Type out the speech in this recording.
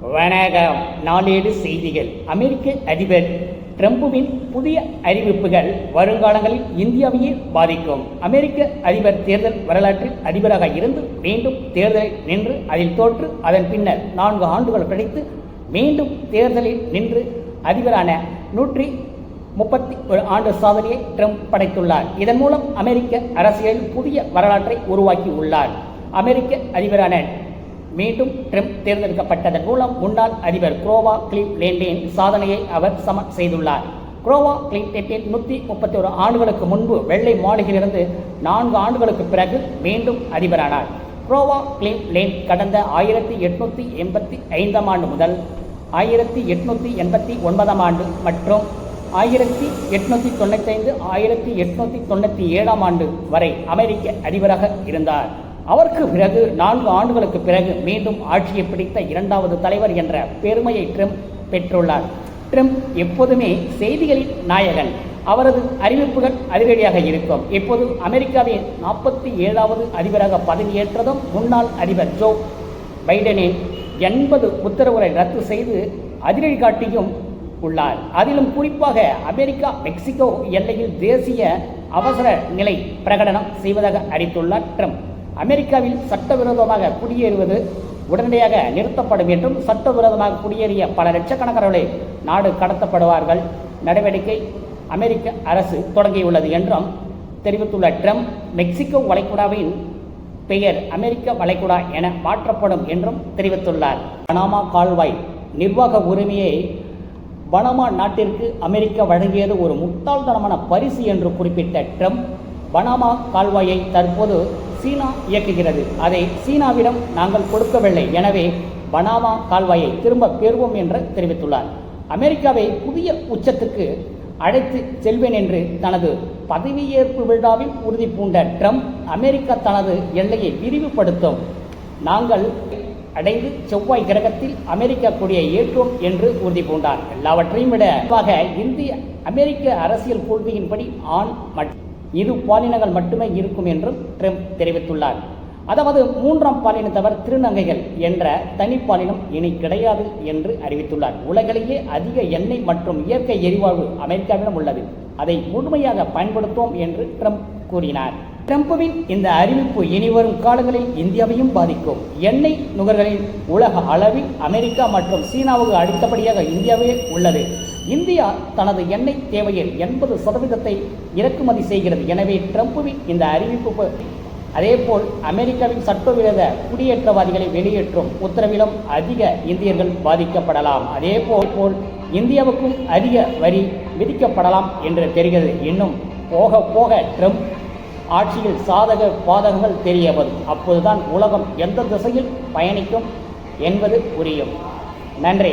வணக்கம். நாளேடு செய்திகள். அமெரிக்க அதிபர் ட்ரம்புவின் புதிய அறிவிப்புகள் வருங்காலங்களில் இந்தியாவையே பாதிக்கும். அமெரிக்க அதிபர் தேர்தல் வரலாற்றில் அதிபராக இருந்து மீண்டும் தேர்தலில் நின்று அதில் தோற்று அதன் பின்னர் நான்கு ஆண்டுகள் கழித்து மீண்டும் தேர்தலில் நின்று அதிபரான நூற்றி முப்பத்தி ஒரு ஆண்டு சாதனையை ட்ரம்ப் படைத்துள்ளார். இதன் மூலம் அமெரிக்க அரசியலில் புதிய வரலாற்றை உருவாக்கி உள்ளார் அமெரிக்க அதிபரான மீண்டும் ட்ரம்ப் தேர்ந்தெடுக்கப்பட்டதன் மூலம் முன்னாள் அதிபர் குரோவா கிளீவ்லேண்டின் சாதனையை அவர் சமன் செய்துள்ளார். குரோவா கிளீவ்லேண்டின் நூற்றி முப்பத்தி ஒரு ஆண்டுகளுக்கு முன்பு வெள்ளை மாளிகையிலிருந்து நான்கு ஆண்டுகளுக்கு பிறகு மீண்டும் அதிபரானார். குரோவா கிளீவ்லேண்ட் கடந்த ஆயிரத்தி எட்நூற்றி எண்பத்தி ஐந்தாம் ஆண்டு முதல் ஆயிரத்தி எட்நூற்றி எண்பத்தி ஒன்பதாம் ஆண்டு மற்றும் ஆயிரத்தி எட்நூற்றி தொண்ணூத்தைந்து ஆயிரத்தி எட்நூற்றி தொண்ணூற்றி ஏழாம் ஆண்டு வரை அமெரிக்க அதிபராக இருந்தார். அவருக்கு பிறகு நான்கு ஆண்டுகளுக்கு பிறகு மீண்டும் ஆட்சியை பிடித்த இரண்டாவது தலைவர் என்ற பெருமையை ட்ரம்ப் பெற்றுள்ளார். ட்ரம்ப் எப்போதுமே செய்திகளின் நாயகன். அவரது அறிவிப்புகள் அதிரடியாக இருக்கும். இப்போது அமெரிக்காவின் நாற்பத்தி ஏழாவது அதிபராக பதவியேற்றதும் முன்னாள் அதிபர் ஜோ பைடனின் எண்பது உத்தரவுகளை ரத்து செய்து அதிரடி காட்டியும் உள்ளார். அதிலும் குறிப்பாக அமெரிக்கா மெக்சிகோ எல்லையில் தேசிய அவசர நிலை பிரகடனம் செய்வதாக அறிவித்துள்ளார் ட்ரம்ப். அமெரிக்காவில் சட்டவிரோதமாக குடியேறுவது உடனடியாக நிறுத்தப்படும் என்றும் சட்டவிரோதமாக குடியேறிய பல லட்சக்கணக்கானவர்களை நாடு கடத்தப்படுவார்கள். நடவடிக்கை அமெரிக்க அரசு தொடங்கியுள்ளது என்றும் தெரிவித்துள்ள ட்ரம்ப் மெக்சிகோ வளைகுடாவின் பெயர் அமெரிக்க வளைகுடா என மாற்றப்படும் என்றும் தெரிவித்துள்ளார். பனாமா கால்வாய் நிர்வாக உரிமையை பனாமா நாட்டிற்கு அமெரிக்கா வழங்கியது ஒரு முட்டாள்தனமான பரிசு என்று குறிப்பிட்ட ட்ரம்ப் பனாமா கால்வாயை தற்போது சீனா இயக்குகிறது. அதை சீனாவிடம் நாங்கள் கொடுக்கவில்லை. எனவே பனாமா கால்வாயை திரும்ப பெறுவோம் என்று தெரிவித்துள்ளார். அமெரிக்காவை புதிய உச்சத்துக்கு அழைத்து செல்வேன் என்று தனது பதவியேற்பு விழாவில் உறுதி பூண்ட ட்ரம்ப் அமெரிக்கா தனது எல்லையை விரிவுபடுத்தும். நாங்கள் அடைந்து செவ்வாய் கிரகத்தில் அமெரிக்கா கொடியை ஏற்றோம் என்று உறுதி பூண்டார். எல்லாவற்றையும் விட இந்திய அமெரிக்க அரசியல் கொள்கையின்படி ஆண் மற்றும் இரு பாலினங்கள் மட்டுமே இருக்கும் என்றும் ட்ரம்ப் தெரிவித்துள்ளார். அதாவது மூன்றாம் பாலினத்தவர் திருநங்கைகள் என்ற தனிப்பாலினம் இனி கிடையாது என்று அறிவித்துள்ளார். உலகிலேயே அதிக எண்ணெய் மற்றும் இயற்கை எரிவாயு அமெரிக்காவிடம் உள்ளது. அதை முழுமையாக பயன்படுத்துவோம் என்று ட்ரம்ப் கூறினார். ட்ரம்ப்புவின் இந்த அறிவிப்பு இனிவரும் காலங்களில் இந்தியாவையும் பாதிக்கும். எண்ணெய் நுகர்களின் உலக அளவில் அமெரிக்கா மற்றும் சீனாவுக்கு அடுத்தபடியாக இந்தியாவே உள்ளது. இந்தியா தனது எண்ணெய் தேவையில் எண்பது சதவீதத்தை இறக்குமதி செய்கிறது. எனவே ட்ரம்ப்புவின் இந்த அறிவிப்பு அதேபோல் அமெரிக்காவின் சட்டவிரோத குடியேற்றவாதிகளை வெளியேற்றும் உத்தரவிலும் அதிக இந்தியர்கள் பாதிக்கப்படலாம். அதேபோல் போல் இந்தியாவுக்கும் அதிக வரி விதிக்கப்படலாம் என்று தெரிகிறது. இன்னும் போக போக ட்ரம்ப் ஆட்சியில் சாதக பாதகங்கள் தெரிய வரும் அப்போதுதான் உலகம் எந்த திசையில் பயணிக்கும் என்பது புரியும். நன்றி.